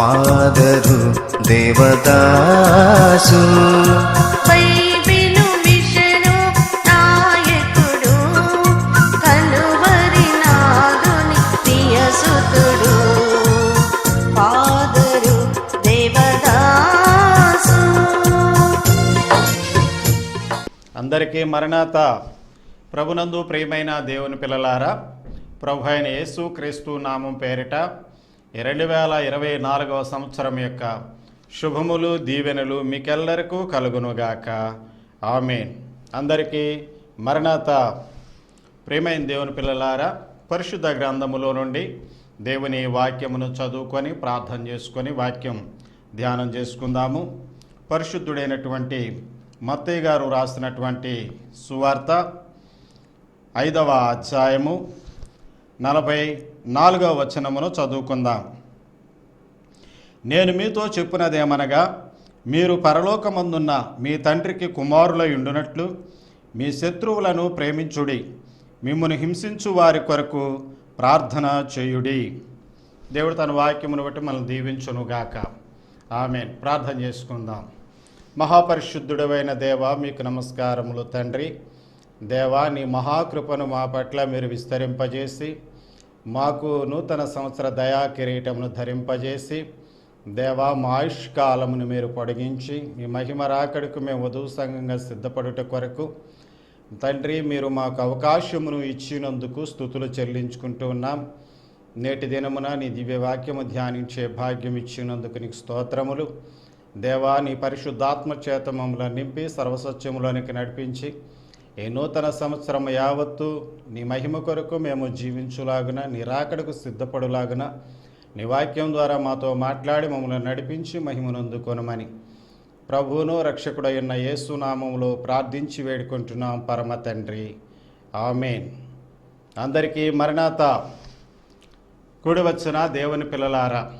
Father Devadasu. అందరికీ మరణాత. ప్రభునందు ప్రియమైన దేవుని పిల్లలారా ప్రభు అయిన యేసు క్రీస్తు నామం పేరిట రెండు వేల ఇరవై నాలుగవ సంవత్సరం యొక్క శుభములు దీవెనలు మీకెల్లరకు కలుగునుగాక. ఆమెన్. అందరికీ మరణత ప్రేమైన దేవుని పిల్లలారా పరిశుద్ధ గ్రంథములో నుండి దేవుని వాక్యమును చదువుకొని ప్రార్థన చేసుకొని వాక్యం ధ్యానం చేసుకుందాము. పరిశుద్ధుడైనటువంటి మత్తయ్య గారు రాసినటువంటి సువార్త ఐదవ అధ్యాయము నలభై నాలుగవ వచనమును చదువుకుందాం. నేను మీతో చెప్పినదేమనగా మీరు పరలోకమందున్న మీ తండ్రికి కుమారులై ఉండునట్లు మీ శత్రువులను ప్రేమించుడి మిమ్మల్ని హింసించు వారి కొరకు ప్రార్థన చేయుడి. దేవుడు తన వాక్యమును బట్టి మనం దీవించునుగాక. ఆమె ప్రార్థన చేసుకుందాం. మహాపరిశుద్ధుడమైన దేవ మీకు నమస్కారములు తండ్రి. దేవా నీ మహాకృపను మా పట్ల మీరు విస్తరింపజేసి మాకు నూతన సంవత్సర దయా కిరీటమును ధరింపజేసి దేవా మా ఆయుష్కాలమును మీరు పొడిగించి మీ మహిమ రాకడకు మేము వధువు సంఘంగా సిద్ధపడుట కొరకు తండ్రి మీరు మాకు అవకాశమును ఇచ్చినందుకు స్థుతులు చెల్లించుకుంటూ ఉన్నాం. నేటి దినమున నీ దివ్య వాక్యము ధ్యానించే భాగ్యం ఇచ్చినందుకు నీకు స్తోత్రములు. దేవా నీ పరిశుద్ధాత్మ చేత మమ్మల్ని నింపి సర్వసత్యములోనికి నడిపించి ఈ నూతన సంవత్సరం యావత్తు నీ మహిమ కొరకు మేము జీవించులాగున నీ రాకడకు సిద్ధపడులాగున నీ వాక్యం ద్వారా మాతో మాట్లాడి మమ్మల్ని నడిపించి మహిమనందుకొనమని ప్రభువును రక్షకుడైన యేసునామంలో ప్రార్థించి వేడుకుంటున్నాం పరమ తండ్రి. ఆమెన్. అందరికీ మరణాత. కూడి వచ్చిన దేవుని పిల్లలారా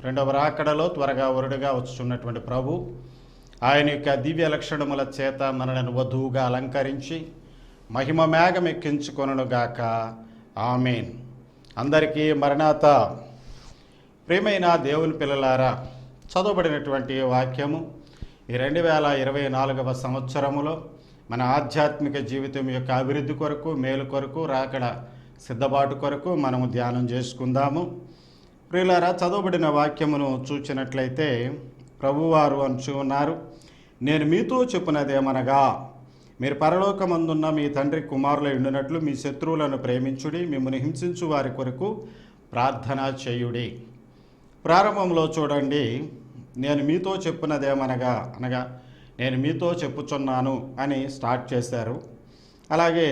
రెండవ రాకడలో త్వరగా ఒరుడుగా వచ్చున్నటువంటి ప్రభు ఆయన యొక్క దివ్య లక్షణముల చేత మనలను వధువుగా అలంకరించి మహిమ మేఘం ఎక్కించుకొనుగాక. ఆమెన్. అందరికీ మరణాత. ప్రియమైన దేవుని పిల్లలారా చదవబడినటువంటి వాక్యము ఈ రెండు వేల ఇరవై నాలుగవ సంవత్సరములో మన ఆధ్యాత్మిక జీవితం యొక్క అభివృద్ధి కొరకు మేలు కొరకు రాకడ సిద్ధబాటు కొరకు మనము ధ్యానం చేసుకుందాము. ప్రియులారా చదవబడిన వాక్యమును చూచినట్లయితే ప్రభువారు అంచు ఉన్నారు. నేను మీతో చెప్పునదేమనగా మీరు పరలోకమందున్న మీ తండ్రి కుమారుల ఉండినట్లు మీ శత్రువులను ప్రేమించుడి మిమ్మల్ని హింసించు వారి కొరకు ప్రార్థన చేయుడి. ప్రారంభంలో చూడండి నేను మీతో చెప్పినదేమనగా అనగా నేను మీతో చెప్పుచున్నాను అని స్టార్ట్ చేశారు. అలాగే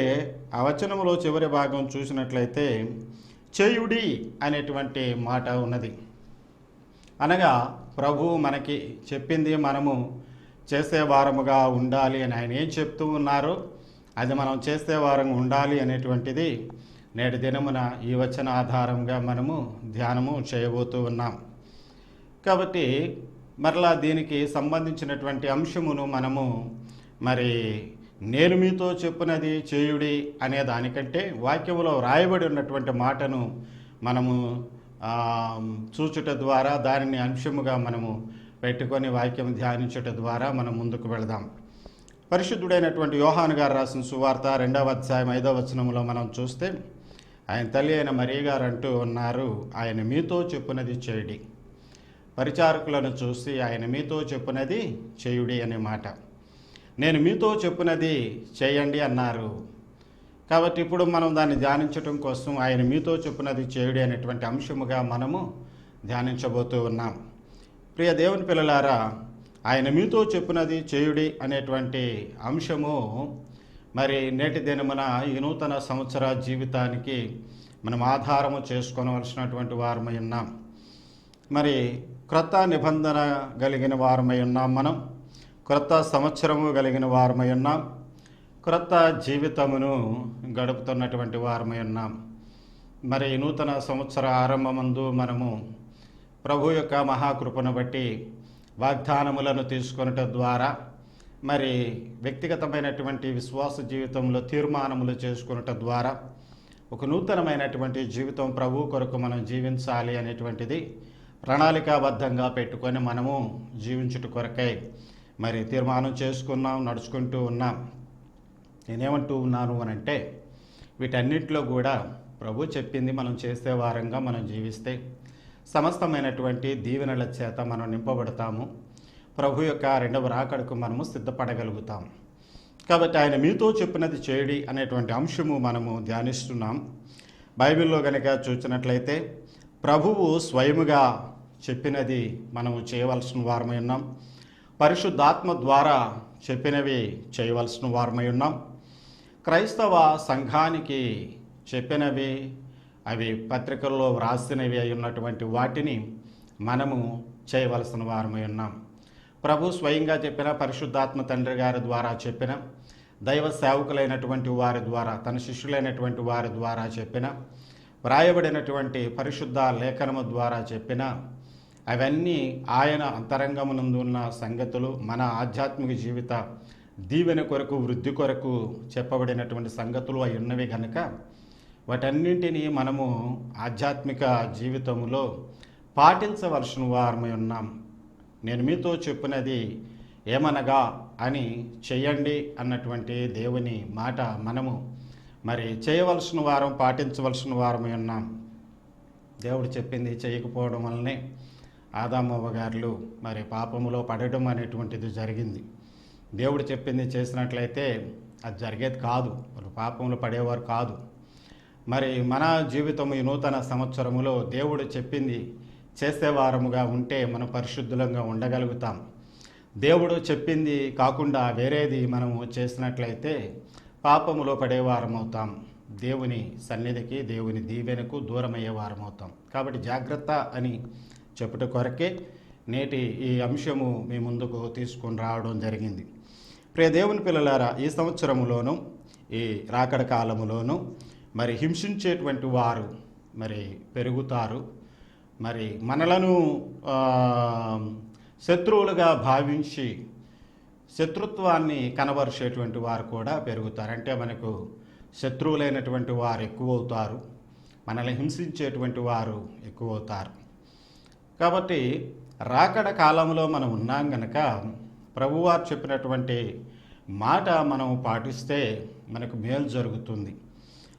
ఆ వచనంలో చివరి భాగం చూసినట్లయితే చేయుడి అనేటువంటి మాట ఉన్నది. అనగా ప్రభువు మనకి చెప్పింది మనము చేసేవారముగా ఉండాలి అని ఆయన ఏం చెప్తూ ఉన్నారు? అది మనం చేసేవారంగా ఉండాలి అనేటువంటిది నేటి దినమున ఈ వచన ఆధారంగా మనము ధ్యానము చేయబోతూ ఉన్నాం. కాబట్టి మరలా దీనికి సంబంధించినటువంటి అంశమును మనము మరి నేను మీతో చెప్పునది చేయుడి అనే దానికంటే వాక్యములో రాయబడి ఉన్నటువంటి మాటను మనము చూచుట ద్వారా దానిని అంశముగా మనము పెట్టుకొని వాక్యం ధ్యానించుట ద్వారా మనం ముందుకు వెళదాం. పరిశుద్ధుడైనటువంటి యోహాను గారు రాసిన సువార్త రెండవ అధ్యాయం ఐదవ వచనంలో మనం చూస్తే ఆయన తల్లి అయిన మరీ గారు అంటూ ఉన్నారు ఆయన మీతో చెప్పునది చేయుడి. పరిచారకులను చూసి ఆయన మీతో చెప్పునది చేయుడి అనే మాట. నేను మీతో చెప్పునది చేయండి అన్నారు. కాబట్టి ఇప్పుడు మనం దాన్ని ధ్యానించడం కోసం ఆయన మీతో చెప్పినది చేయుడి అనేటువంటి అంశముగా మనము ధ్యానించబోతూ ఉన్నాం. ప్రియ దేవుని పిల్లలారా ఆయన మీతో చెప్పినది చేయుడి అనేటువంటి అంశము మరి నేటి దినమున ఈ నూతన సంవత్సర జీవితానికి మనం ఆధారము చేసుకోవలసినటువంటి వారమై ఉన్నాం. మరి క్రొత్త నిబంధన కలిగిన వారమై ఉన్నాం మనం క్రొత్త సంవత్సరము కలిగిన వారమై ఉన్నాం. క్రొత్త జీవితమును గడుపుతున్నటువంటి వారమై ఉన్నాం. మరి నూతన సంవత్సర ఆరంభమందు మనము ప్రభు యొక్క మహాకృపను బట్టి వాగ్దానములను తీసుకొనుట ద్వారా మరి వ్యక్తిగతమైనటువంటి విశ్వాస జీవితంలో తీర్మానములు చేసుకునటం ద్వారా ఒక నూతనమైనటువంటి జీవితం ప్రభు కొరకు మనం జీవించాలి అనేటువంటిది ప్రణాళికాబద్ధంగా పెట్టుకొని మనము జీవించుట కొరకై మరి తీర్మానం చేసుకున్నాం నడుచుకుంటూ ఉన్నాం. నేనేమంటూ ఉన్నాను అని అంటే వీటన్నిటిలో కూడా ప్రభు చెప్పింది మనం చేసే వారంగా మనం జీవిస్తే సమస్తమైనటువంటి దీవెనల చేత మనం నింపబడతాము. ప్రభు యొక్క రెండవ రాకడకు మనము సిద్ధపడగలుగుతాం. కాబట్టి ఆయన మీతో చెప్పినది చేయడి అనేటువంటి అంశము మనము ధ్యానిస్తున్నాం. బైబిల్లో కనుక చూసినట్లయితే ప్రభువు స్వయముగా చెప్పినది మనము చేయవలసిన వారమై ఉన్నాం. పరిశుద్ధాత్మ ద్వారా చెప్పినవి చేయవలసిన వారమై ఉన్నాం. క్రైస్తవ సంఘానికి చెప్పినవి అవి పత్రికల్లో వ్రాసినవి అయి ఉన్నటువంటి వాటిని మనము చేయవలసిన వారమై ఉన్నాం. ప్రభు స్వయంగా చెప్పిన పరిశుద్ధాత్మ తండ్రి గారి ద్వారా చెప్పిన దైవ సేవకులైనటువంటి వారి ద్వారా తన శిష్యులైనటువంటి వారి ద్వారా చెప్పిన వ్రాయబడినటువంటి పరిశుద్ధ లేఖనము ద్వారా చెప్పిన అవన్నీ ఆయన అంతరంగమునందు ఉన్న సంగతులు మన ఆధ్యాత్మిక జీవిత దీవెన కొరకు వృద్ధి కొరకు చెప్పబడినటువంటి సంగతులు అవి ఉన్నవి కనుక వాటన్నింటినీ మనము ఆధ్యాత్మిక జీవితంలో పాటించవలసిన వారమై ఉన్నాం. నేను మీతో చెప్పినది ఏమనగా అని చెయ్యండి అన్నటువంటి దేవుని మాట మనము మరి చేయవలసిన వారం పాటించవలసిన వారమై ఉన్నాం. దేవుడు చెప్పింది చేయకపోవడం వల్లనే ఆదామవ్వ గారులు మరి పాపములో పడడం అనేటువంటిది జరిగింది. దేవుడు చెప్పింది చేసినట్లయితే అది జరిగేది కాదు. వాళ్ళు పాపంలో పడేవారు కాదు. మరి మన జీవితము ఈ నూతన సంవత్సరములో దేవుడు చెప్పింది చేసేవారముగా ఉంటే మనం పరిశుద్ధులంగా ఉండగలుగుతాం. దేవుడు చెప్పింది కాకుండా వేరేది మనము చేసినట్లయితే పాపములో పడేవారమవుతాం. దేవుని సన్నిధికి దేవుని దీవెనకు దూరమయ్యే వారమవుతాం కాబట్టి జాగ్రత్త అని చెప్పుట కొరకే నేటి ఈ అంశము మీ ముందుకు తీసుకొని రావడం జరిగింది. ప్రియ దేవుని పిల్లలారా ఈ సంవత్సరములోను ఈ రాకడ కాలములోను మరి హింసించేటువంటి వారు మరి పెరుగుతారు. మరి మనలను శత్రువులుగా భావించి శత్రుత్వాన్ని కనబరిచేటువంటి వారు కూడా పెరుగుతారు. అంటే మనకు శత్రువులైనటువంటి వారు ఎక్కువ అవుతారు మనల్ని హింసించేటువంటి వారు ఎక్కువ అవుతారు కాబట్టి రాకడ కాలంలో మనం ఉన్నాం గనక ప్రభువారు చెప్పినటువంటి మాట మనం పాటిస్తే మనకు మేలు జరుగుతుంది.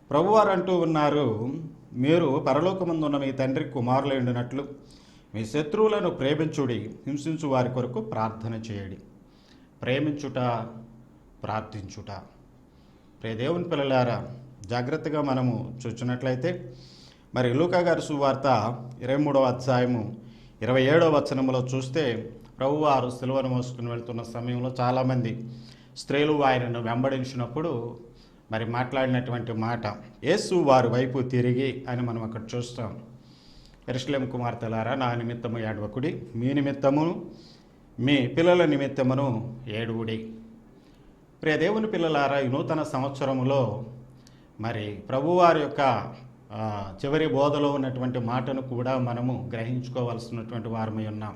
ప్రభువారు అంటూ ఉన్నారు మీరు పరలోకమందు ఉన్న మీ తండ్రి కుమారులు ఉండినట్లు మీ శత్రువులను ప్రేమించుడి హింసించు వారి కొరకు ప్రార్థన చేయడి. ప్రేమించుట ప్రార్థించుట. ప్రే దేవుని పిల్లలారా జాగ్రత్తగా మనము చూచినట్లయితే మరి లూకా గారి సువార్త ఇరవై మూడవ అధ్యాయము ఇరవై ఏడవ వచనములో చూస్తే ప్రభువారు సిలువను మోసుకుని వెళ్తున్న సమయంలో చాలామంది స్త్రీలు ఆయనను వెంబడించినప్పుడు మరి మాట్లాడినటువంటి మాట యేసు వారి వైపు తిరిగి అని మనం అక్కడ చూస్తాం. ఎరుసలేం కుమార్తెలారా నా నిమిత్తము ఏడవకుడి మీ నిమిత్తము మీ పిల్లల నిమిత్తమును ఏడువుడి. ప్రియ దేవుని పిల్లలారా ఈ నూతన సంవత్సరంలో మరి ప్రభువారి యొక్క చివరి బోధలో ఉన్నటువంటి మాటను కూడా మనము గ్రహించుకోవలసినటువంటి వారమై ఉన్నాం.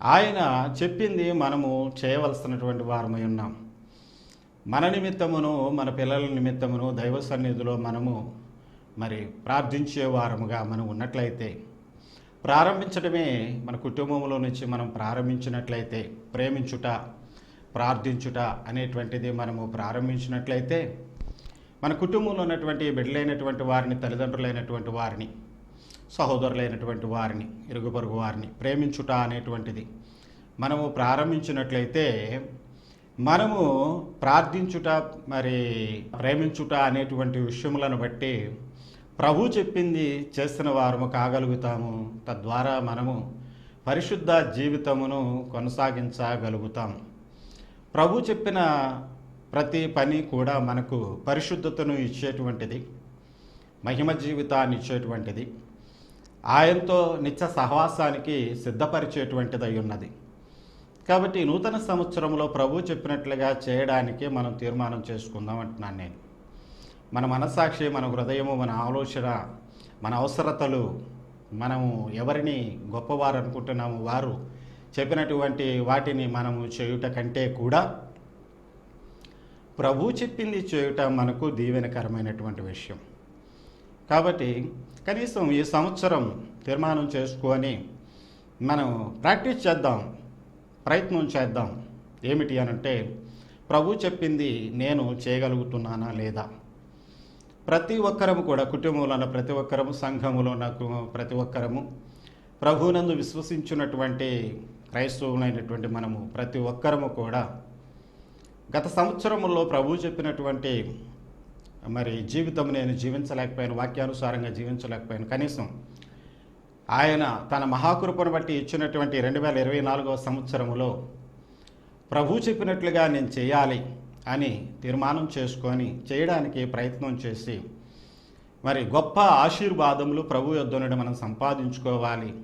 ఆయన చెప్పింది మనము చేయవలసినటువంటి వారమై ఉన్నాం. మన నిమిత్తమును మన పిల్లల నిమిత్తమును దైవ సన్నిధిలో మనము మరి ప్రార్థించే వారముగా మనం ఉన్నట్లయితే ప్రారంభించడమే మన కుటుంబంలో నుంచి మనం ప్రారంభించినట్లయితే ప్రేమించుట ప్రార్థించుట అనేటువంటిది మనము ప్రారంభించినట్లయితే మన కుటుంబంలో ఉన్నటువంటి బిడ్డలైనటువంటి వారిని తల్లిదండ్రులైనటువంటి వారిని సహోదరులైనటువంటి వారిని ఇరుగు పొరుగు వారిని ప్రేమించుట అనేటువంటిది. మనము ప్రారంభించినట్లయితే మనము ప్రార్థించుట మరి ప్రేమించుట అనేటువంటి విషయములను బట్టి ప్రభు చెప్పింది చేస్తున్న వారము కాగలుగుతాము. తద్వారా మనము పరిశుద్ధ జీవితమును కొనసాగించగలుగుతాం. ప్రభు చెప్పిన ప్రతి పని కూడా మనకు పరిశుద్ధతను ఇచ్చేటువంటిది మహిమ జీవితాన్ని ఇచ్చేటువంటిది. ఆయనతో నిత్య సహవాసానికి సిద్ధపరిచేటువంటిదై ఉన్నది కాబట్టి నూతన సంవత్సరంలో ప్రభు చెప్పినట్లుగా చేయడానికి మనం తీర్మానం చేసుకుందాం అంటున్నాను నేను. మన మనస్సాక్షి మన హృదయము మన ఆలోచన మన అవసరతలు మనము ఎవరిని గొప్పవారు అనుకుంటున్నాము వారు చెప్పినటువంటి వాటిని మనము చేయుట కంటే కూడా ప్రభు చెప్పింది చేయుట మనకు దీవెనకరమైనటువంటి విషయం. కాబట్టి కనీసం ఈ సంవత్సరం తీర్మానం చేసుకొని మనం ప్రాక్టీస్ చేద్దాం ప్రయత్నం చేద్దాం. ఏమిటి అనంటే ప్రభు చెప్పింది నేను చేయగలుగుతున్నానా లేదా? ప్రతి ఒక్కరము కూడా కుటుంబంలో ఉన్న ప్రతి ఒక్కరము సంఘములో ఉన్న ప్రతి ఒక్కరము ప్రభునందు విశ్వసించినటువంటి క్రైస్తవులైనటువంటి మనము ప్రతి ఒక్కరము కూడా గత సంవత్సరములో ప్రభు చెప్పినటువంటి మరి జీవితం నేను జీవించలేకపోయాను వాక్యానుసారంగా జీవించలేకపోయాను. కనీసం ఆయన తన మహాకృపను బట్టి ఇచ్చినటువంటి రెండు వేల ఇరవై నాలుగవ సంవత్సరంలో ప్రభు చెప్పినట్లుగా నేను చేయాలి అని తీర్మానం చేసుకొని చేయడానికి ప్రయత్నం చేసి మరి గొప్ప ఆశీర్వాదములు ప్రభు యొద్ద నుండి మనం సంపాదించుకోవాలి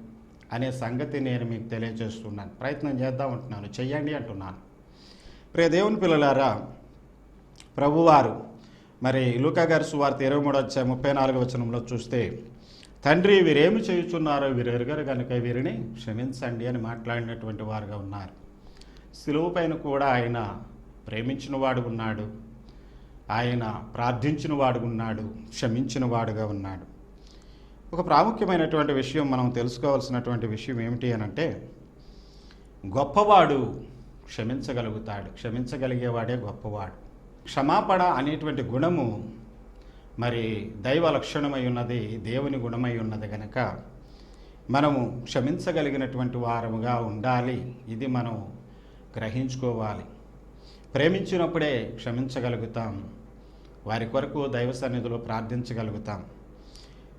అనే సంగతి నేను మీకు తెలియజేస్తున్నాను. ప్రయత్నం చేద్దాం అంటున్నాను. చెయ్యండి అంటున్నాను. ప్రియ దేవుని పిల్లలారా ప్రభువారు మరి లూకా గారి సువార్త ఇరవై మూడు వచ్చే ముప్పై నాలుగు వచనంలో చూస్తే తండ్రి వీరేమి చేయుచున్నారో వీరు ఎరుగరు కనుక వీరిని క్షమించండి అని మాట్లాడినటువంటి వారుగా ఉన్నారు. సిలువు పైన కూడా ఆయన ప్రేమించిన వాడు ఉన్నాడు. ఆయన ప్రార్థించిన వాడు ఉన్నాడు. క్షమించిన వాడుగా ఉన్నాడు. ఒక ప్రాముఖ్యమైనటువంటి విషయం మనం తెలుసుకోవాల్సినటువంటి విషయం ఏమిటి అని అంటే గొప్పవాడు క్షమించగలుగుతాడు. క్షమించగలిగేవాడే గొప్పవాడు. క్షమాపణ అనేటువంటి గుణము మరి దైవ లక్షణమై ఉన్నది దేవుని గుణమై ఉన్నది కనుక మనము క్షమించగలిగినటువంటి వారముగా ఉండాలి. ఇది మనం గ్రహించుకోవాలి. ప్రేమించినప్పుడే క్షమించగలుగుతాం. వారి కొరకు దైవ సన్నిధిలో ప్రార్థించగలుగుతాం.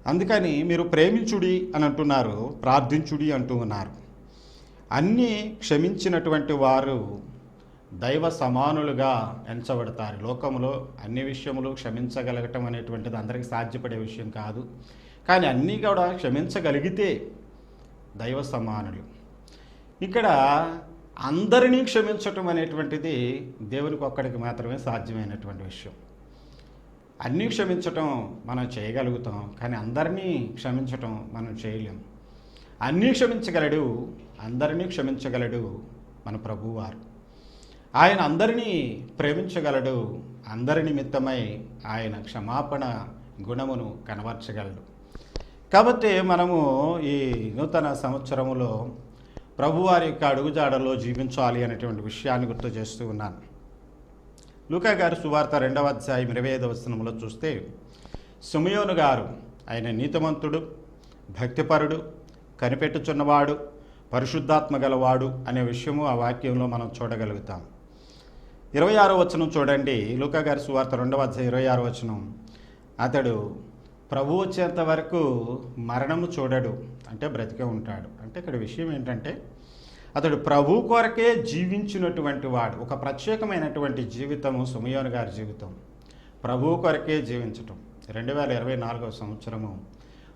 అందుకని మీరు ప్రేమించుడి అని అంటున్నారు ప్రార్థించుడి అంటూ ఉన్నారు. అన్నీ క్షమించినటువంటి వారు దైవ సమానులుగా ఎంచబడతారు. లోకంలో అన్ని విషయములు క్షమించగలగటం అనేటువంటిది అందరికీ సాధ్యపడే విషయం కాదు. కానీ అన్నీ కూడా క్షమించగలిగితే దైవ సమానులు. ఇక్కడ అందరినీ క్షమించటం అనేటువంటిది దేవునికి ఒక్కడికి మాత్రమే సాధ్యమైనటువంటి విషయం. అన్నీ క్షమించటం మనం చేయగలుగుతాం కానీ అందరినీ క్షమించటం మనం చేయలేం. అన్నీ క్షమించగలడు అందరినీ క్షమించగలడు మన ప్రభువారు. ఆయన అందరినీ ప్రేమించగలడు. అందరి నిమిత్తమై ఆయన క్షమాపణ గుణమును కనవర్చగలడు కాబట్టి మనము ఈ నూతన సంవత్సరములో ప్రభువారి యొక్క అడుగుజాడలో జీవించాలి అనేటువంటి విషయాన్ని గుర్తు చేస్తూ ఉన్నాను. లూకా గారు సువార్త రెండవ అధ్యాయం ఇరవై ఐదవ వచనంలో చూస్తే సుమయోను గారు ఆయన నీతిమంతుడు భక్తిపరుడు కనిపెట్టుచున్నవాడు పరిశుద్ధాత్మ గలవాడు అనే విషయము ఆ వాక్యంలో మనం చూడగలుగుతాం. ఇరవై ఆరో వచనం చూడండి. లూకా గారి సువార్త రెండవ అధ్యాయ ఇరవై ఆరో వచనం. అతడు ప్రభు వచ్చేంత వరకు మరణము చూడడు అంటే బ్రతికే ఉంటాడు. అంటే ఇక్కడ విషయం ఏంటంటే అతడు ప్రభు కొరకే జీవించినటువంటి వాడు ఒక ప్రత్యేకమైనటువంటి జీవితము సుమయోని గారి జీవితం. ప్రభు కొరకే జీవించటం. రెండు వేల ఇరవై నాలుగవ సంవత్సరము.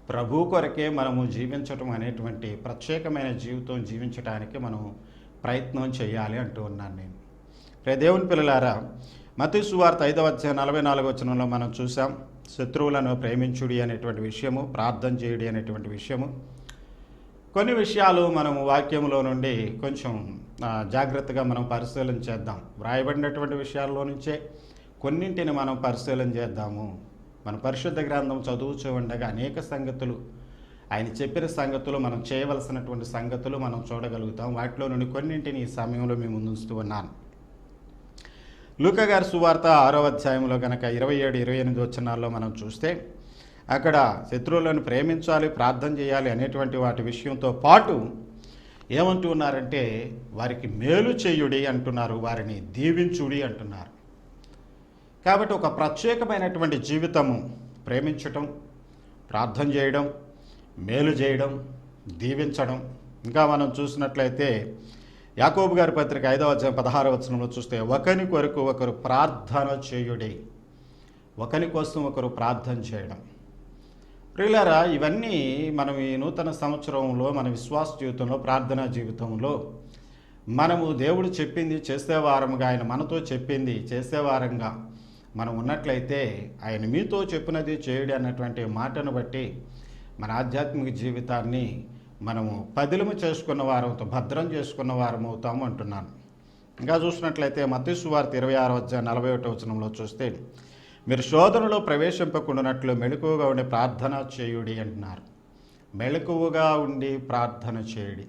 ప్రభు కొరకే మనము జీవించటం అనేటువంటి ప్రత్యేకమైన జీవితం జీవించడానికి మనం ప్రయత్నం చేయాలి అంటూ ఉన్నాను నేను. దేవుని పిల్లలారా మతి సువార్త ఐదవ అధ్యాయం నలభై నాలుగు వచనంలో మనం చూసాం శత్రువులను ప్రేమించుడి అనేటువంటి విషయము ప్రార్థన చేయుడి అనేటువంటి విషయము. కొన్ని విషయాలు మనము వాక్యంలో నుండి కొంచెం జాగ్రత్తగా మనం పరిశీలన చేద్దాం. వ్రాయబడినటువంటి విషయాల్లో నుంచే కొన్నింటిని మనం పరిశీలన చేద్దాము. మన పరిశుద్ధ గ్రంథం చదువుచూ ఉండగా అనేక సంగతులు ఆయన చెప్పిన సంగతులు మనం చేయవలసినటువంటి సంగతులు మనం చూడగలుగుతాం. వాటిలో నుండి కొన్నింటిని ఈ సమయంలో మేము ముందుస్తూ ఉన్నాను. లూకగారి సువార్త ఆరో అధ్యాయంలో కనుక ఇరవై ఏడు ఇరవై ఎనిమిది వచనాల్లో మనం చూస్తే అక్కడ శత్రువులను ప్రేమించాలి ప్రార్థన చేయాలి అనేటువంటి వాటి విషయంతో పాటు ఏమంటూ ఉన్నారంటే వారికి మేలు చేయుడి అంటున్నారు వారిని దీవించుడి అంటున్నారు. కాబట్టి ఒక ప్రత్యేకమైనటువంటి జీవితము ప్రేమించటం ప్రార్థన చేయడం మేలు చేయడం దీవించడం. ఇంకా మనం చూసినట్లయితే యాకోబు గారి పత్రిక ఐదవ అధ్యాయం పదహారవ వచనంలో చూస్తే ఒకని కొరకు ఒకరు ప్రార్థన చేయుడి. ఒకరి కోసం ఒకరు ప్రార్థన చేయడం. ప్రియులారా ఇవన్నీ మనం ఈ నూతన సంవత్సరంలో మన విశ్వాస జీవితంలో ప్రార్థనా జీవితంలో మనము దేవుడు చెప్పింది చేసేవారముగా ఆయన మనతో చెప్పింది చేసేవారంగా మనం ఉన్నట్లయితే ఆయన మీతో చెప్పినది చేయుడి అన్నటువంటి మాటను బట్టి మన ఆధ్యాత్మిక జీవితాన్ని మనము పదిలము చేసుకున్న వారంతో భద్రం చేసుకున్న వారమవుతాము అంటున్నాను. ఇంకా చూసినట్లయితే మతీసు సువార్త ఇరవై ఆరు వచ్చ నలభై ఒకటి వచనంలో చూస్తే మీరు శోధనలో ప్రవేశింపకుండానట్లు మెలకువగా ఉండి ప్రార్థన చేయుడి అంటున్నారు. మెలకువగా ఉండి ప్రార్థన చేయుడి.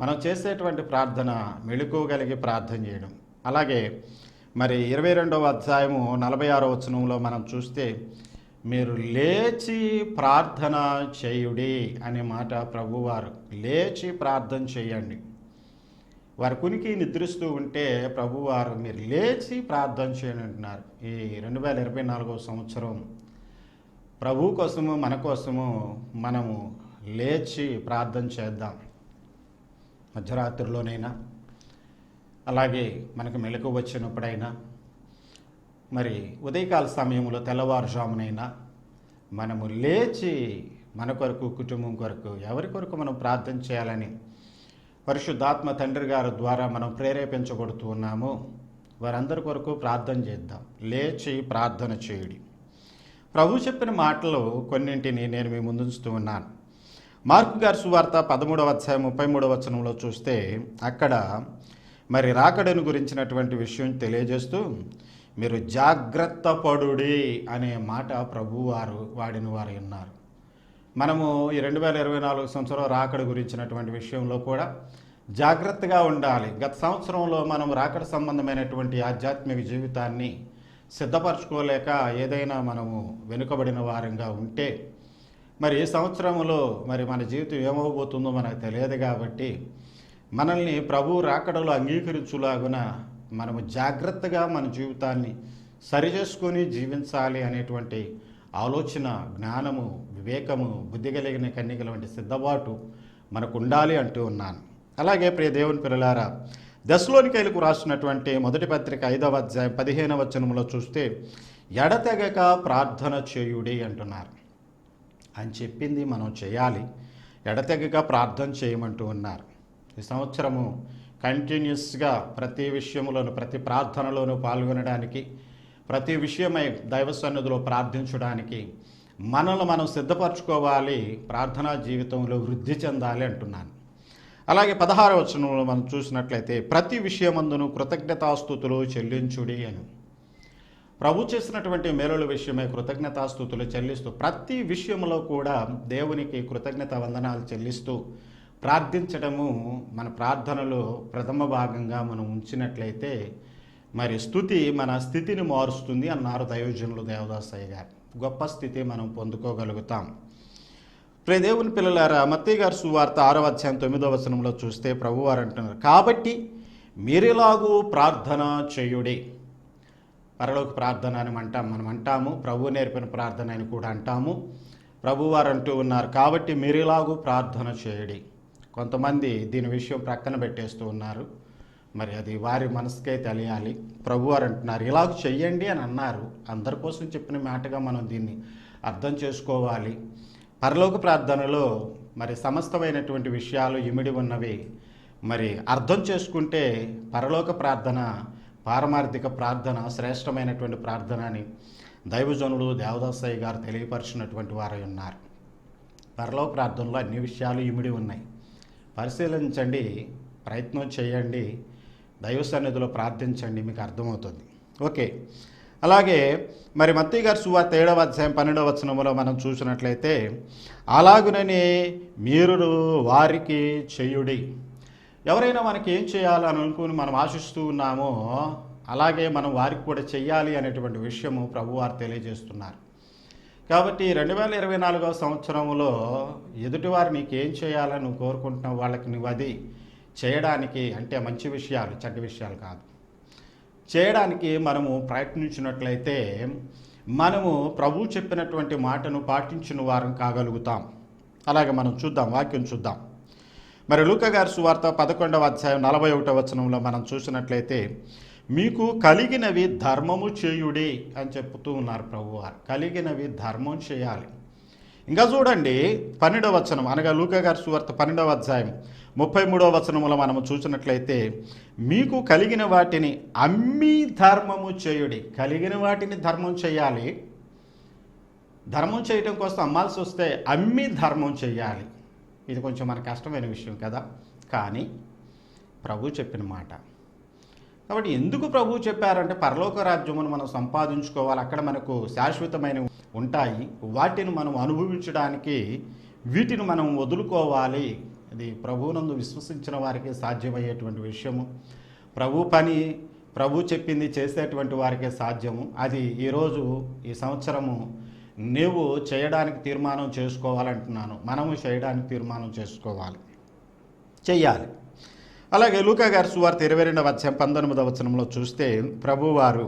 మనం చేసేటువంటి ప్రార్థన మెలకువగలిగి ప్రార్థన చేయడం. అలాగే మరి ఇరవై రెండవ అధ్యాయము నలభై ఆరో వచనంలో మనం చూస్తే మీరు లేచి ప్రార్థన చేయుడి అనే మాట ప్రభువారు. లేచి ప్రార్థన చేయండి. వారి కునికి నిద్రిస్తూ ఉంటే ప్రభువారు మీరు లేచి ప్రార్థన చేయండి అంటున్నారు. ఈ రెండు వేల ఇరవై నాలుగో సంవత్సరం ప్రభు కోసము మన కోసము మనము లేచి ప్రార్థన చేద్దాం. మధ్యరాత్రిలోనైనా అలాగే మనకు మెలకు వచ్చినప్పుడైనా మరి ఉదయకాల సమయంలో తెల్లవారుజామునైనా మనము లేచి మన కొరకు కుటుంబం కొరకు ఎవరి కొరకు మనం ప్రార్థన చేయాలని పరిశుద్ధాత్మ తండ్రి గారి ద్వారా మనం ప్రేరేపించబడుతూ ఉన్నాము. వారందరి కొరకు ప్రార్థన చేద్దాం. లేచి ప్రార్థన చేయుడి. ప్రభు చెప్పిన మాటలు కొన్నింటిని నేను మీ ముందుంచుతూ ఉన్నాను. మార్కు గారి సువార్త పదమూడవ అధ్యాయం ముప్పై మూడవ వచనంలో చూస్తే అక్కడ మరి రాకడను గురించినటువంటి విషయం తెలియజేస్తూ మీరు జాగ్రత్త పడుడి అనే మాట ప్రభువారు వాడిన వారు ఉన్నారు మనము ఈ రెండు వేల ఇరవై నాలుగు సంవత్సరం రాకడ గురించినటువంటి విషయంలో కూడా జాగ్రత్తగా ఉండాలి. గత సంవత్సరంలో మనం రాకడ సంబంధమైనటువంటి ఆధ్యాత్మిక జీవితాన్ని సిద్ధపరచుకోలేక ఏదైనా మనము వెనుకబడిన వారంగా ఉంటే మరి ఈ సంవత్సరంలో మరి మన జీవితం ఏమవబోతుందో మనకు తెలియదు కాబట్టి మనల్ని ప్రభు రాకడలో అంగీకరించులాగున మనము జాగ్రత్తగా మన జీవితాన్ని సరిచేసుకొని జీవించాలి అనేటువంటి ఆలోచన జ్ఞానము వివేకము బుద్ధి కలిగిన కన్యకల వంటి సిద్ధపాటు మనకు ఉండాలి అంటూ ఉన్నాను. అలాగే ప్రియ దేవుని పిల్లలారా దశలోనికైలకు రాసినటువంటి మొదటి పత్రిక ఐదవ అధ్యాయం పదిహేనవ వచనంలో చూస్తే ఎడతెగక ప్రార్థన చేయుడి అంటున్నారు. అని చెప్పింది మనం చేయాలి ఎడతెగక ప్రార్థన చేయమంటూ ఉన్నారు. ఈ సంవత్సరము కంటిన్యూస్గా ప్రతి విషయంలోనూ ప్రతి ప్రార్థనలోనూ పాల్గొనడానికి ప్రతి విషయమై దైవ సన్నిధిలో ప్రార్థించడానికి మనల్ని మనం సిద్ధపరచుకోవాలి ప్రార్థనా జీవితంలో వృద్ధి చెందాలి అంటున్నాను. అలాగే పదహారవ వచనంలో మనం చూసినట్లయితే ప్రతి విషయమందును కృతజ్ఞతాస్థుతులు చెల్లించుడి అని. ప్రభు చేసినటువంటి మేలుల విషయమై కృతజ్ఞతాస్థుతులు చెల్లిస్తూ ప్రతి విషయంలో కూడా దేవునికి కృతజ్ఞత వందనాలు చెల్లిస్తూ ప్రార్థించడము మన ప్రార్థనలో ప్రథమ భాగంగా మనం ఉంచినట్లయితే మరి స్థుతి మన స్థితిని మారుస్తుంది అన్నారు దయోజనులు దేవదాసయ్య గారు. గొప్ప స్థితి మనం పొందుకోగలుగుతాం. ప్రియ దేవుని పిల్లలారా మత్తయ్య గారు సువార్త ఆరో అధ్యాయం తొమ్మిదో వచనంలో చూస్తే ప్రభువారు అంటున్నారు కాబట్టి మీరిలాగూ ప్రార్థన చేయుడి. పరలోక ప్రార్థన అని అంటాం మనం అంటాము ప్రభు నేర్పిన ప్రార్థన అని కూడా అంటాము. ప్రభువారు అంటూ ఉన్నారు కాబట్టి మీరిలాగూ ప్రార్థన చేయుడి. కొంతమంది దీని విషయం ప్రక్కన పెట్టేస్తూ ఉన్నారు. మరి అది వారి మనసుకే తెలియాలి. ప్రభువారు అంటున్నారు ఇలాగ చెయ్యండి అని అన్నారు. అందరి కోసం చెప్పిన మాటగా మనం దీన్ని అర్థం చేసుకోవాలి. పరలోక ప్రార్థనలో మరి సమస్తమైనటువంటి విషయాలు ఇమిడి ఉన్నవి. మరి అర్థం చేసుకుంటే పరలోక ప్రార్థన పారమార్థిక ప్రార్థన శ్రేష్టమైనటువంటి ప్రార్థన అని దైవజనులు దేవదాసయ్య గారు తెలియపరిచినటువంటి వారై ఉన్నారు. పరలోక ప్రార్థనలో అన్ని విషయాలు ఇమిడి ఉన్నాయి. పరిశీలించండి ప్రయత్నం చేయండి దైవ సన్నిధిలో ప్రార్థించండి మీకు అర్థమవుతుంది. ఓకే. అలాగే మరి మత్తి గారి సువార్త ఏడవ అధ్యాయం పన్నెండవ వచనంలో మనం చూసినట్లయితే అలాగునని మీరు వారికి చేయుడి. ఎవరైనా మనకి ఏం చేయాలని అనుకుని మనం ఆశిస్తూ ఉన్నామో అలాగే మనం వారికి కూడా చెయ్యాలి అనేటువంటి విషయము ప్రభువారు తెలియజేస్తున్నారు. కాబట్టి రెండు వేల ఇరవై నాలుగవ సంవత్సరంలో ఎదుటివారు నీకేం ఏం చేయాలని నువ్వు కోరుకుంటున్నావు వాళ్ళకి నువ్వు అది చేయడానికి అంటే మంచి విషయాలు చెడ్డ విషయాలు కాదు. చేయడానికి మనము ప్రయత్నించినట్లయితే మనము ప్రభు చెప్పినటువంటి మాటను పాటించిన వారం కాగలుగుతాం. అలాగే మనం చూద్దాం వాక్యం చూద్దాం. మరి లూక గారి సువార్త పదకొండవ అధ్యాయం నలభై ఒకటవ వచనంలో మనం చూసినట్లయితే మీకు కలిగినవి ధర్మము చేయుడి అని చెప్తూ ఉన్నారు ప్రభువారు. కలిగినవి ధర్మం చేయాలి. ఇంకా చూడండి పన్నెండవ వచనం. అనగా లూకా గారి సువార్త పన్నెండవ అధ్యాయం ముప్పై మూడవ వచనములో మనము చూసినట్లయితే మీకు కలిగిన వాటిని అమ్మి ధర్మము చేయుడి. కలిగిన వాటిని ధర్మం చేయాలి. ధర్మం చేయటం కోసం అమ్మాల్సి వస్తే అమ్మి ధర్మం చేయాలి. ఇది కొంచెం మన కష్టమైన విషయం కదా. కానీ ప్రభు చెప్పిన మాట. కాబట్టి ఎందుకు ప్రభు చెప్పారంటే పరలోక రాజ్యమును మనం సంపాదించుకోవాలి అక్కడ మనకు శాశ్వతమైన ఉంటాయి. వాటిని మనం అనుభవించడానికి వీటిని మనం వదులుకోవాలి. ఇది ప్రభువునందు విశ్వసించిన వారికి సాధ్యమయ్యేటువంటి విషయము. ప్రభు పని ప్రభు చెప్పింది చేసేటువంటి వారికే సాధ్యము. అది ఈరోజు ఈ సంవత్సరము నీవు చేయడానికి తీర్మానం చేసుకోవాలంటున్నాను. మనము చేయడానికి తీర్మానం చేసుకోవాలి. చెయ్యాలి. అలాగే లూకా గారి సువార్త ఇరవై రెండవ అధ్యాయం పంతొమ్మిదవ వచనంలో చూస్తే ప్రభువారు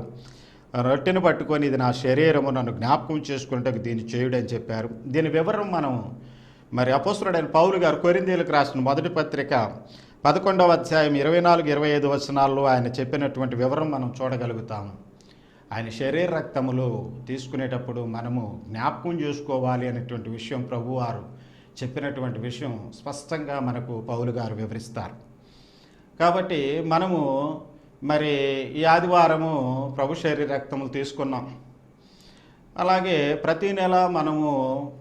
రొట్టెను పట్టుకొని ఇది నా శరీరము నన్ను జ్ఞాపకం చేసుకుంటే దీన్ని చేయుడని చెప్పారు. దీని వివరం మనం మరి అపోసురుడైన పౌలు గారు కొరిందీలకు రాసిన మొదటి పత్రిక పదకొండవ అధ్యాయం ఇరవై నాలుగు ఇరవై ఐదు వచనాల్లో ఆయన చెప్పినటువంటి వివరం మనం చూడగలుగుతాము. ఆయన శరీర రక్తములు తీసుకునేటప్పుడు మనము జ్ఞాపకం చేసుకోవాలి అనేటువంటి విషయం ప్రభువారు చెప్పినటువంటి విషయం స్పష్టంగా మనకు పౌలు గారు వివరిస్తారు. కాబట్టి మనము మరి ఈ ఆదివారము ప్రభు శరీర రక్తములు తీసుకున్నాం. అలాగే ప్రతి నెల మనము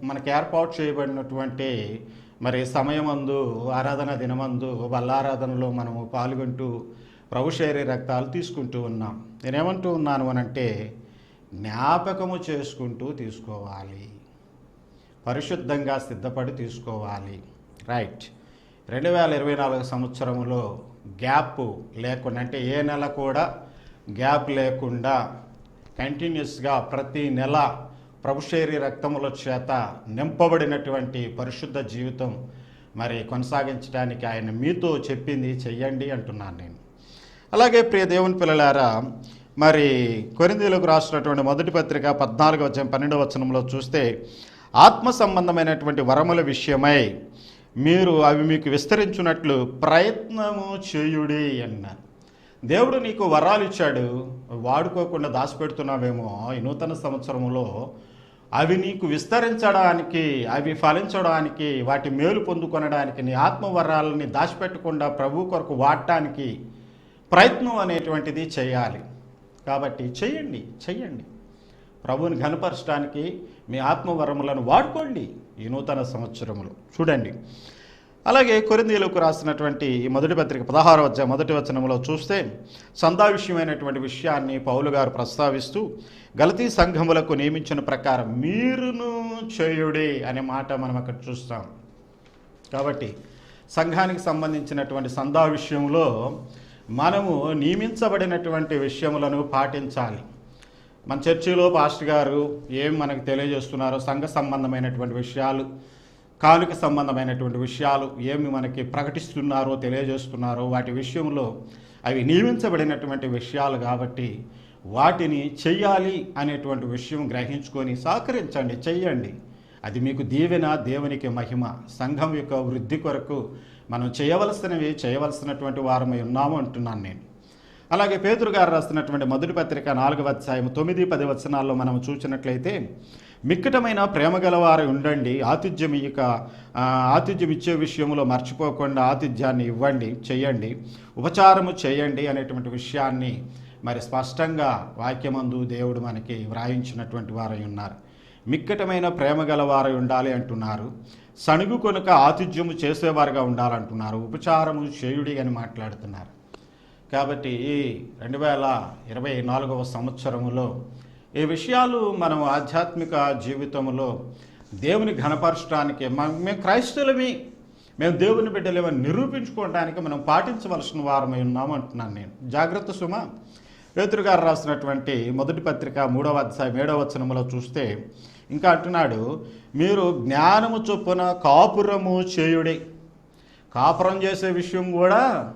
మనకు ఏర్పాటు చేయబడినటువంటి మరి సమయమందు ఆరాధన దినమందు బల్లారాధనలో మనము పాల్గొంటూ ప్రభు శరీర రక్తాలు తీసుకుంటూ ఉన్నాం. నేనేమంటూ ఉన్నాను అనంటే జ్ఞాపకము చేసుకుంటూ తీసుకోవాలి. పరిశుద్ధంగా సిద్ధపడి తీసుకోవాలి. రైట్. రెండు వేల ఇరవై నాలుగు సంవత్సరంలో గ్యాప్ లేకుండా అంటే ఏ నెల కూడా గ్యాప్ లేకుండా కంటిన్యూస్గా ప్రతి నెల ప్రభుశేరి రక్తముల చేత నింపబడినటువంటి పరిశుద్ధ జీవితం మరి కొనసాగించడానికి ఆయన మీతో చెప్పింది చెయ్యండి అంటున్నాను నేను. అలాగే ప్రియ దేవుని పిల్లలారా మరి కొరిందీలకు రాసినటువంటి మొదటి పత్రిక పద్నాలుగు వచ్చిన పన్నెండవ వచనంలో చూస్తే ఆత్మ సంబంధమైనటువంటి వరముల విషయమై మీరు అవి మీకు విస్తరించున్నట్లు ప్రయత్నము చేయుడి అన్నారు. దేవుడు నీకు వరాలు ఇచ్చాడు. వాడుకోకుండా దాచిపెడుతున్నావేమో ఈ నూతన సంవత్సరంలో అవి నీకు విస్తరించడానికి అవి ఫలించడానికి వాటి మేలు పొందుకొనడానికి నీ ఆత్మవరాలని దాచిపెట్టకుండా ప్రభు కొరకు వాడటానికి ప్రయత్నం అనేటువంటిది చేయాలి. కాబట్టి చెయ్యండి చెయ్యండి ప్రభువుని ఘనపరచడానికి మీ ఆత్మవరములను వాడుకోండి. ఈ నూతన సంవత్సరంలో చూడండి. అలాగే కొరిందీలకు రాసినటువంటి ఈ మొదటి పత్రిక పదహారవ అధ్యాయం మొదటి వచనంలో చూస్తే సందా విషయమైనటువంటి విషయాన్ని పౌలు గారు ప్రస్తావిస్తూ గలతీ సంఘములకు నియమించిన ప్రకారం మీరును చేయుడి అనే మాట మనం అక్కడ చూస్తాం. కాబట్టి సంఘానికి సంబంధించినటువంటి సందా విషయంలో మనము నియమించబడినటువంటి విషయములను పాటించాలి. మన చర్చిలో పాస్టర్ గారు ఏం మనకు తెలియజేస్తున్నారో సంఘ సంబంధమైనటువంటి విషయాలు కానుక సంబంధమైనటువంటి విషయాలు ఏమి మనకి ప్రకటిస్తున్నారో తెలియజేస్తున్నారో వాటి విషయంలో అవి నియమించబడినటువంటి విషయాలు కాబట్టి వాటిని చెయ్యాలి అనేటువంటి విషయం గ్రహించుకొని సహకరించండి చెయ్యండి. అది మీకు దీవెన దేవునికి మహిమ. సంఘం యొక్క వృద్ధి కొరకు మనం చేయవలసినవి చేయవలసినటువంటి వారమై ఉన్నాము అంటున్నాను నేను. అలాగే పేతురు గారు రాస్తున్నటువంటి మొదటి పత్రిక నాలుగవ అధ్యాయం తొమ్మిది పది వచనాల్లో మనం చూసినట్లయితే మిక్కటమైన ప్రేమ గలవారు ఉండండి ఆతిథ్యం ఇక ఆతిథ్యం ఇచ్చే విషయంలో మర్చిపోకుండా ఆతిథ్యాన్ని ఇవ్వండి చేయండి ఉపచారము చేయండి అనేటువంటి విషయాన్ని మరి స్పష్టంగా వాక్యమందు దేవుడు మనకి వ్రాయించినటువంటి వారై ఉన్నారు. మిక్కటమైన ప్రేమ గలవారై ఉండాలి అంటున్నారు. సణుగు కొనుక ఆతిథ్యము చేసేవారుగా ఉండాలంటున్నారు. ఉపచారము చేయుడి అని మాట్లాడుతున్నారు. కాబట్టి ఈ రెండు వేల ఇరవై నాలుగవ సంవత్సరములో ఈ విషయాలు మనం ఆధ్యాత్మిక జీవితంలో దేవుని ఘనపరచడానికి మేము క్రైస్తవులమి. మేము దేవుని బిడ్డలేమని నిరూపించుకోవడానికి మనం పాటించవలసిన వారమై ఉన్నాము అంటున్నాను నేను. జాగ్రత్త సుమ. పేతురు గారు రాసినటువంటి మొదటి పత్రిక మూడవ అధ్యాయం ఏడవ వచనములో చూస్తే ఇంకా అంటున్నాడు మీరు జ్ఞానము చొప్పున కాపురము చేయుడి. కాపురం చేసే విషయం కూడా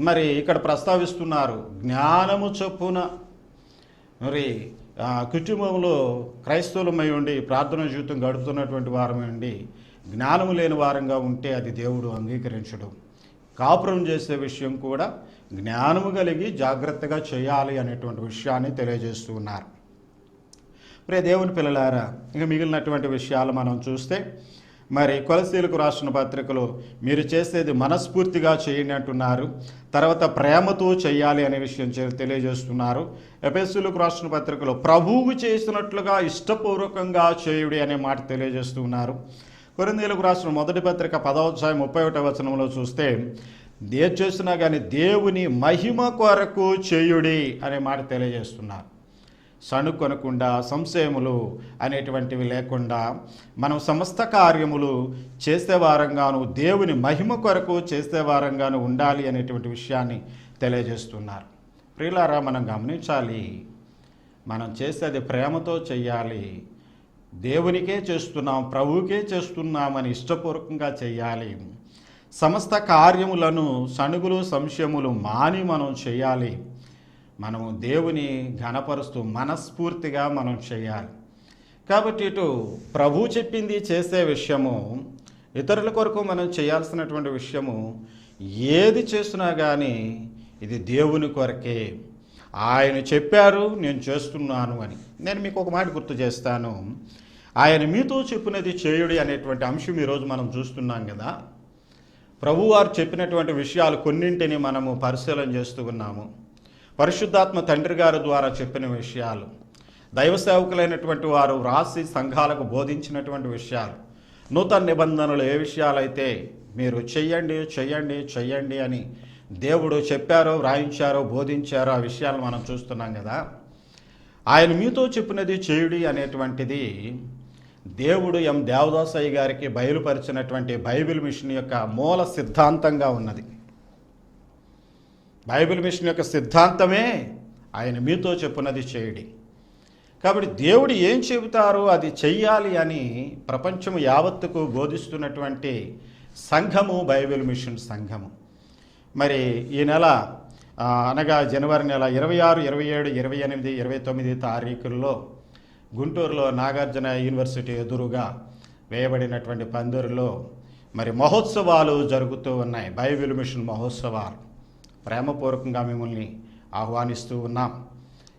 మరి ఇక్కడ ప్రస్తావిస్తున్నారు జ్ఞానము చొప్పున. మరి కుటుంబంలో క్రైస్తవులమై ఉండి ప్రార్థన జీవితం గడుపుతున్నటువంటి వారమై ఉండి జ్ఞానము లేని వారంగా ఉంటే అది దేవుడు అంగీకరించడం. కాపురం చేసే విషయం కూడా జ్ఞానము కలిగి జాగ్రత్తగా చేయాలి అనేటువంటి విషయాన్ని తెలియజేస్తూ ఉన్నారు. ప్రే దేవుని పిల్లలారా ఇంకా మిగిలినటువంటి విషయాలు మనం చూస్తే మరి కొలసీలకు రాసిన పత్రికలో మీరు చేసేది మనస్ఫూర్తిగా చేయండి అంటున్నారు. తర్వాత ప్రేమతో చేయాలి అనే విషయం చే- తెలియజేస్తున్నారు. ఎపెస్సులకు రాసిన పత్రికలో ప్రభువు చేసినట్లుగా ఇష్టపూర్వకంగా చేయుడి అనే మాట తెలియజేస్తున్నారు. కొరిందీలకు రాసిన మొదటి పత్రిక పదవధ్యాయం ముప్పై ఒకటో వచనంలో చూస్తే ఏ చేసినా కానీ దేవుని మహిమ కొరకు చేయుడి అనే మాట తెలియజేస్తున్నారు. సణుకొనకుండా సంశయములు అనేటువంటివి లేకుండా మనం సమస్త కార్యములు చేసే వారంగాను దేవుని మహిమ కొరకు చేసే వారంగాను ఉండాలి అనేటువంటి విషయాన్ని తెలియజేస్తున్నారు. ప్రియులారా మనం గమనించాలి. మనం చేసేది ప్రేమతో చెయ్యాలి దేవునికే చేస్తున్నాం ప్రభువుకే చేస్తున్నామని ఇష్టపూర్వకంగా చేయాలి. సమస్త కార్యములను సణుగులు సంశయములు మాని మనం చేయాలి. మనము దేవుని ఘనపరుస్తూ మనస్ఫూర్తిగా మనం చేయాలి. కాబట్టి ఇటు ప్రభు చెప్పింది చేసే విషయము ఇతరుల కొరకు మనం చేయాల్సినటువంటి విషయము ఏది చేసినా కానీ ఇది దేవుని కొరకే. ఆయన చెప్పారు నేను చేస్తున్నాను అని. నేను మీకు ఒక మాట గుర్తు చేస్తాను. ఆయన మీతో చెప్పినది చేయుడి అనేటువంటి అంశం ఈరోజు మనం చూస్తున్నాం కదా. ప్రభువారు చెప్పినటువంటి విషయాలు కొన్నింటిని మనము పరిశీలన చేస్తూ ఉన్నాము. పరిశుద్ధాత్మ తండ్రి గారు ద్వారా చెప్పిన విషయాలు దైవ సేవకులైనటువంటి వారు వ్రాసి సంఘాలకు బోధించినటువంటి విషయాలు నూతన నిబంధనలు ఏ విషయాలైతే మీరు చెయ్యండి చెయ్యండి చెయ్యండి అని దేవుడు చెప్పారో వ్రాయించారో బోధించారో ఆ విషయాలు మనం చూస్తున్నాం కదా. ఆయన మీతో చెప్పినది చేయుడి అనేటువంటిది దేవుడు ఎం దేవదాసయ్య గారికి బయలుపరిచినటువంటి బైబిల్ మిషన్ యొక్క మూల సిద్ధాంతంగా ఉన్నది. బైబిల్ మిషన్ యొక్క సిద్ధాంతమే ఆయన మీతో చెప్పున్నది చేయడి. కాబట్టి దేవుడు ఏం చెబుతారో అది చెయ్యాలి అని ప్రపంచం యావత్తుకు బోధిస్తున్నటువంటి సంఘము బైబిల్ మిషన్ సంఘము. మరి ఈ నెల అనగా జనవరి నెల ఇరవై ఆరు ఇరవై ఏడు ఇరవై ఎనిమిది ఇరవై తొమ్మిది తారీఖుల్లో గుంటూరులో నాగార్జున యూనివర్సిటీ ఎదురుగా వేయబడినటువంటి పందిరిలో మరి మహోత్సవాలు జరుగుతూ ఉన్నాయి. బైబిల్ మిషన్ మహోత్సవాలు. ప్రేమపూర్వకంగా మిమ్మల్ని ఆహ్వానిస్తూ ఉన్నాం.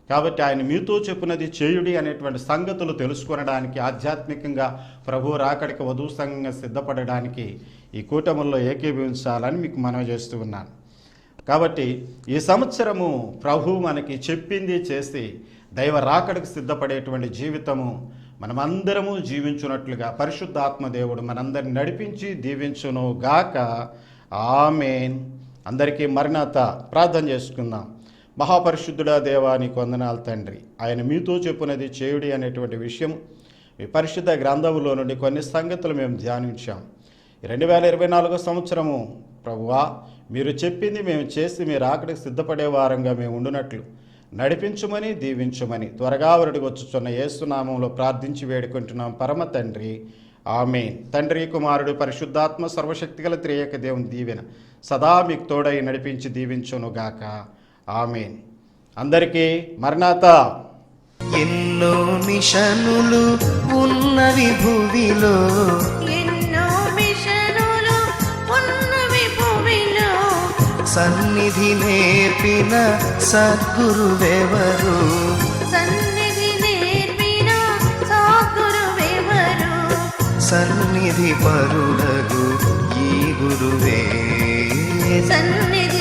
కాబట్టి ఆయన మీతో చెప్పినది చేయుడి అనేటువంటి సంగతులు తెలుసుకొనడానికి ఆధ్యాత్మికంగా ప్రభు రాకడికి వధువు సంఘంగా సిద్ధపడడానికి ఈ కూటముల్లో ఏకీభవించాలని మీకు మనవి చేస్తూ ఉన్నాను. కాబట్టి ఈ సంవత్సరము ప్రభు మనకి చెప్పింది చేసి దైవ రాకడికి సిద్ధపడేటువంటి జీవితము మనమందరము జీవించున్నట్లుగా పరిశుద్ధాత్మ దేవుడు మనందరిని నడిపించి దీవించును గాక ఆమెన్. అందరికీ మరణాత ప్రార్థన చేసుకుందాం. మహాపరిశుద్ధుడా దేవా నీకు వందనాలు తండ్రి. ఆయన మీతో చెప్పునది చేయుడి అనేటువంటి విషయం ఈ పరిశుద్ధ గ్రంథములో నుండి కొన్ని సంగతులు మేము ధ్యానించాం. రెండు వేల ఇరవై నాలుగో సంవత్సరము ప్రభువా మీరు చెప్పింది మేము చేసి మీరు ఆకడికి సిద్ధపడే వారంగా మేము ఉండునట్లు. నడిపించుమని దీవించుమని త్వరగా వరడికి వచ్చుచున్న ఏసునామంలో ప్రార్థించి వేడుకుంటున్నాం. పరమ తండ్రి ఆమెన్. తండ్రి కుమారుడు పరిశుద్ధాత్మ సర్వశక్తిగల త్రియక దేవుని దీవెన సదా మీకు తోడై నడిపించి దీవించును గాక ఆమెన్. అందరికీ మరణాత. ఎన్నో మిషనులు ఉన్నవి భూమిలో. ఎన్నో మిషనులు ఉన్నవి భూమిలో. సన్నిధి నేర్పిన సద్గురువెవరు? సన్నిధి పరుడగు ఈ గురువే. సన్నిధి